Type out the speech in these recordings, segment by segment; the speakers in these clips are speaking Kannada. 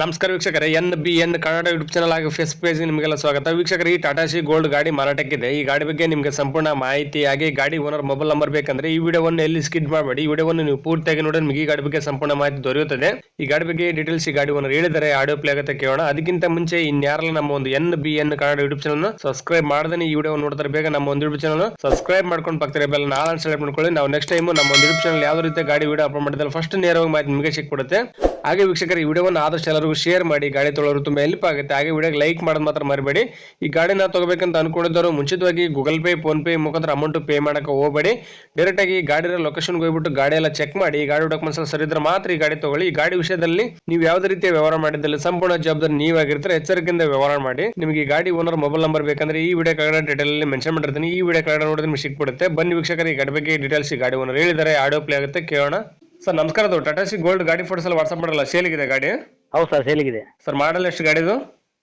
ನಮಸ್ಕಾರ ವೀಕ್ಷಕರೇ, N B N Kannada YouTube channel ಹಾಗೂ ಫೇಸ್ ಪೇಜ್ ನಿಮಗೆಲ್ಲ ಸ್ವಾಗತ. ವೀಕ್ಷಕರೇ, ಈ ಟಾಟಾ ಸಿ ಗೋಲ್ಡ್ ಗಾಡಿ ಮಾರಾಟಕ್ಕಿದೆ. ಈ ಗಾಡಿ ಬಗ್ಗೆ ನಿಮಗೆ ಸಂಪೂರ್ಣ ಮಾಹಿತಿ ಹಾಗೆ ಗಾಡಿ ಓನರ್ ಮೊಬೈಲ್ ನಂಬರ್ ಬೇಕಂದ್ರೆ ಈ ವಿಡಿಯೋವನ್ನು ಎಲ್ಲಿ ಸ್ಕಿಡ್ ಮಾಡಬೇಡಿ, ಈ ವಿಡಿಯೋವನ್ನು ನೀವು ಪೂರ್ತಿಯಾಗಿ ನೋಡಿ ನಿಮಗೆ ಈ ಗಾಡಿ ಬಗ್ಗೆ ಸಂಪೂರ್ಣ ಮಾಹಿತಿ ದೊರೆಯುತ್ತದೆ. ಈ ಗಾಡಿ ಬಗ್ಗೆ ಡೀಟೇಲ್ಸ್ ಈ ಗಾಡಿ ಓನರ್ ಹೇಳಿದರೆ ಆಡಿಯೋ ಪ್ಲೇ ಆಗುತ್ತೆ ಕೇಳೋಣ. ಅದಕ್ಕಿಂತ ಮುಂಚೆ ಇನ್ಯಾರಲ್ಲ ನಮ್ಮ ಒಂದು N B N Kannada YouTube channel subscribe ಮಾಡದೇ ಈ ವಿಡಿಯೋ ನೋಡ್ತಾರೆ, ಬೇಗ ನಮ್ಮ ಒಂದು ಯೂಟ್ಯೂಬ್ ಚಾನಲ್ ಸಬ್ಸ್ಕ್ರೈಬ್ ಮಾಡ್ಕೊಂಡು ಬರ್ತಾರೆ ಬೆಲ್ಲ ನಾಳೆ ಸೆಲೆಕ್ಟ್ ಮಾಡ್ಕೊಳ್ಳಿ. ನಾವು ನೆಕ್ಸ್ಟ್ ಟೈಮ್ ನಮ್ಮ ಒಂದು ಯೂಟ್ಯೂಬ್ ಚಾನಲ್ ಯಾವ ರೀತಿ ಗಾಡಿ ವಿಡಿಯೋ ಅಪ್ಲೋಡ್ ಮಾಡಿದ್ರೆ ಫಸ್ಟ್ ನೇರವಾಗಿ ಮಾಹಿತಿ ನಿಮಗೆ ಸಿಕ್ಬಿಡುತ್ತೆ. ಹಾಗೆ ವೀಕ್ಷಕರು, ಈ ವಿಡಿಯೋವನ್ನು ಆದಷ್ಟು ಎಲ್ಲರಿಗೂ ಶೇರ್ ಮಾಡಿ ಗಾಡಿ ತೊಳೋರು ತುಂಬಾ ಹೆಲ್ಪ್ ಆಗುತ್ತೆ. ಹಾಗೆ ವಿಡಿಯೋಗೆ ಲೈಕ್ ಮಾಡೋದು ಮಾತ್ರ ಮರಿಬೇಡಿ. ಈ ಗಾಡಿನ ತಗೋಬೇಕಂತ ಅನ್ಕೊಂಡಿದ್ದವರು ಮುಂಚಿತವಾಗಿ ಗೂಗಲ್ ಪೇ ಫೋನ್ ಪೇ ಮುಖಾಂತರ ಅಮೌಂಟ್ ಪೇ ಮಾಡಕ್ಕೆ ಹೋಗಬೇಡಿ. ಡೈರೆಕ್ಟ್ ಆಗಿ ಗಾಡಿ ಲೊಕೇಶನ್ಗೆ ಹೋಗ್ಬಿಟ್ಟು ಗಾಡಿ ಎಲ್ಲ ಚೆಕ್ ಮಾಡಿ ಗಾಡಿ ಡಾಕ್ಯುಮೆಂಟ್ಸ್ ಸರಿ ಇದ್ರೆ ಮಾತ್ರ ಈ ಗಾಡಿ ತಗೊಳ್ಳಿ. ಈ ಗಾಡಿ ವಿಷಯದಲ್ಲಿ ನೀವು ಯಾವುದೇ ರೀತಿಯ ವ್ಯವಹಾರ ಮಾಡಿದಲ್ಲಿ ಸಂಪೂರ್ಣ ಜವಾಬ್ದಾರಿ ನೀವಾಗಿರ್ತಾರೆ. ಎಚ್ಚರಿಕೆಯಿಂದ ವ್ಯವಹಾರ ಮಾಡಿ. ನಿಮಗೆ ಗಾಡಿ ಓನರ್ ಮೊಬೈಲ್ ನಂಬರ್ ಬೇಕಂದ್ರೆ ಈ ವಿಡಿಯೋ ಕೆಳಗಡೆ ಡೀಟೇಲ್ ಅಲ್ಲಿ ಮೆನ್ಷನ್ ಮಾಡಿರ್ತೀನಿ. ಈ ವಿಡಿಯೋ ಕೆಳಗಡೆ ನೋಡಿದ್ರೆ ನಿಮಗೆ ಸಿಕ್ಬಿಡುತ್ತೆ. ಬನ್ನಿ ವೀಕ್ಷಕರಿಗೆ ಗಾಡಿ ಬಗ್ಗೆ ಡೀಟೇಲ್ಸ್ ಈ ಗಾಡಿ ಓನರ್ ಹೇಳಿದ್ದಾರೆ. ಆಡಿಯೋ ಪ್ಲೇ ಆಗುತ್ತೆ, ಕೇಳೋಣ. ಸರ್ ನಮಸ್ಕಾರ ಅದು ಟಾಟಾ ಸಿ ಗೋಲ್ಡ್ ಗಾಡಿ ಫೋಟೋಸ್ ಎಲ್ಲ ವಾಟ್ಸ್ಆಪ್ ಮಾಡಲ್ಲ ಸೇಲಿಗಿದೆ ಗಾಡಿ? ಹೌದು ಸರ್ ಸೇಲಿಗಿದೆ. ಸರ್ ಮಾಡಲ್ ಎಷ್ಟು ಗಾಡಿದು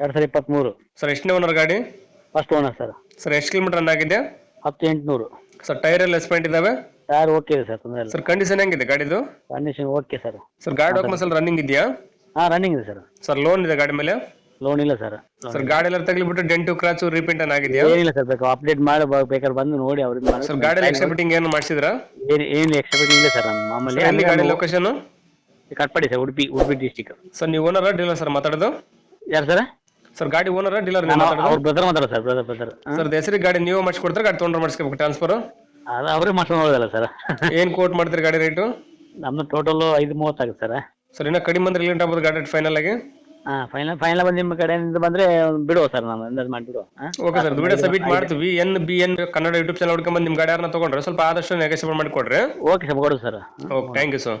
ಎರಡು ಸಾವಿರ ಇಪ್ಪತ್ತ್ಮೂರು ಸರ್ ಎಷ್ಟನೇ ಓನರ್ ಗಾಡಿ? First owner sir. ಸರ್ ಎಷ್ಟು ಕಿಲೋಮೀಟರ್ ರನ್ ಆಗಿದೆ? ಹತ್ತು ಎಂಟುನೂರು. ಸರ್ ಟೈರ್ ಎಲ್ಲ ಎಸ್ಪೆಂಟ್ ಇದಾವೆ? ಟೈರ್ ಓಕೆ ಇದೆ ಸರ್ ತೊಂದರೆ ಇಲ್ಲ. ಸರ್ ಕಂಡೀಷನ್ ಹೆಂಗಿದೆ ಗಾಡಿದು? Condition okay sir. ಸರ್ ಗಾಡಿ ಡಾಕ್ಯುಮೆಂಟ್ಸ್ ಎಲ್ಲ ರನ್ನಿಂಗ್ ಇದೆಯಾ? ಹಾಂ ರನ್ನಿಂಗ್ ಇದೆ ಸರ್. ಸರ್ ಲೋನ್ ಇದೆ ಗಾಡಿ ಮೇಲೆ? ಲೋನ್ ಇಲ್ಲ ಸರ್ ಸರ್ ಗಾಡಿ ಎಲ್ಲ ತಗಲಿಬಿಟ್ಟು ಡೆಂಟು ಕ್ರಾಚು ರೀಪೇಂಟ್ ಆಗಿದೆಯಾ? ಏನಿಲ್ಲ ಸರ್ ಬೇಕು ಅಪ್ಡೇಟ್ ಮಾಡಿ ಬ- ಬೇಕಾದ್ರೆ ಬಂದು ನೋಡಿ ಅವ್ರಿಗೆ ಮಾಡಿ. ಸರ್ ಗಾಡಿ ಎಕ್ಸ್ಟ್ರಾ ಫಿಟ್ಟಿಂಗ್ ಏನು ಮಾಡಿಸಿದ್ರಾ? ಏನು ಏನು ಎಕ್ಸ್ಟ್ರಾ ಇಲ್ಲ ಸರ್ ನಮ್ಮ ಮಾಮೂಲಿ. ಎಲ್ಲಿ ಗಾಡಿ location Katpadi sir Udupi Udupi district sir ನೀವು ಓನರ್ ಡೀಲರ್ ಸರ್ ಮಾತಾಡೋದು? ಯಾರು ಸರ್ ಸರ್ ಗಾಡಿ ಓನರ್ ಡೀಲರ್ ನೀವು ಮಾತಾಡೋದು? ಅವ್ರ ಬ್ರದರ್ ಮಾತಾಡ ಸರ್ ಬ್ರದರ್ ಬ್ರದರ್ ಸರ್ ಹೆಸರಿಗೆ ಗಾಡಿ ನೀವು ಮಾಡಿಸ್ಕೊಡ್ತಾರೆ ಗಾಡಿ ತೊಗೊಂಡ್ರೆ ಮಾಡಿಸ್ಕೋಬೇಕು ಟ್ರಾನ್ಸ್ಫರ್ ಅದು ಅವರೇ ಮಾಡ್ಕೊಂಡು ಹೋಗೋದಲ್ಲ ಸರ್ ಏನು ಕೋಟ್ ಮಾಡ್ತೀರಿ ಗಾಡಿ ರೇಟು ನಮ್ದು ಟೋಟಲ್ ಐದು ಮೂವತ್ತಾಗುತ್ತೆ ಸರ್ ಸರ್ ಇನ್ನೂ ಕಡಿಮೆ ಅಂದ್ರೆ ಎಲ್ಲಿ ಆಗ್ಬೋದು ಗಾಡಿ ಫೈನಲ್ ಆಗಿ? ಹಾಂ ಫೈನಲ್ ಫೈನಲ್ ಬಂದು ನಿಮ್ಮ ಕಡೆಯಿಂದ ಬಂದ್ರೆ ಬಿಡುವ ಸರ್ ನಾನು ಅಂದಾಜ್ ಮಾಡಿಬಿಡುವ ಓಕೆ ಸರ್ ವಿಡಿಯೋ ಸಬ್ಮಿಟ್ ಮಾಡ್ತೀವಿ. N B N Kannada YouTube channel ಹುಡ್ಕೊಂಡ್ ನಿಮ್ಮ ಗಾಡಿ ಯಾರನ್ನ ತಗೊಂಡ್ರೆ ಸ್ವಲ್ಪ ಆದಷ್ಟು ನೆಗೆಸಿಬಲ್ ಮಾಡಿಕೊಡ್ರಿ. ಓಕೆ ಸರ್ ಕೊಡು sir okay thank you sir